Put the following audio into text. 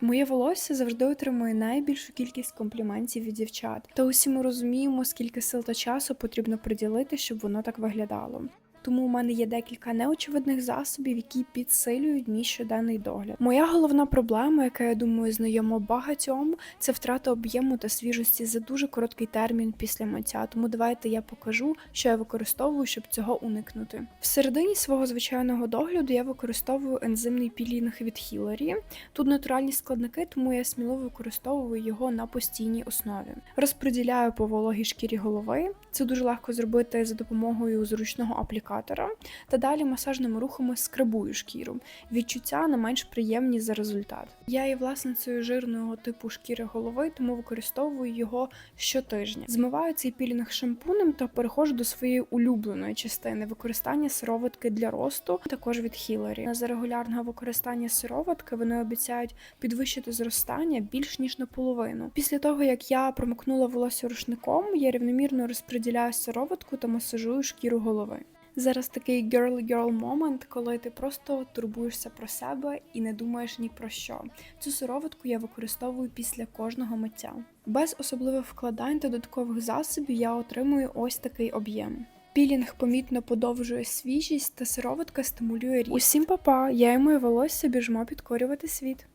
Моє волосся завжди отримує найбільшу кількість компліментів від дівчат. Та усі ми розуміємо, скільки сил та часу потрібно приділити, щоб воно так виглядало. Тому у мене є декілька неочевидних засобів, які підсилюють мій щоденний догляд. Моя головна проблема, яка я думаю знайома багатьом, це втрата об'єму та свіжості за дуже короткий термін після миття. Тому давайте я покажу, що я використовую, щоб цього уникнути. В середині свого звичайного догляду я використовую ензимний пілінг від Hillary. Тут натуральні складники, тому я сміливо використовую його на постійній основі. Розподіляю по вологій шкірі голови. Це дуже легко зробити за допомогою зручного аплікатора. Та далі масажними рухами скрабую шкіру. Відчуття не менш приємні за результат. Я є власницею жирного типу шкіри голови, тому використовую його щотижня. Змиваю цей пілінг шампунем та переходжу до своєї улюбленої частини використання сироватки для росту, також від Hillary. За регулярного використання сироватки вони обіцяють підвищити зростання більш ніж наполовину. Після того як я промокнула волосся рушником, я рівномірно розподіляю сироватку та масажую шкіру голови. Зараз такий girl-girl момент, коли ти просто турбуєшся про себе і не думаєш ні про що. Цю сироватку я використовую після кожного миття. Без особливих вкладань та додаткових засобів я отримую ось такий об'єм. Пілінг помітно подовжує свіжість та сироватка стимулює ріст. Усім папа, я і моє волосся біжмо підкорювати світ.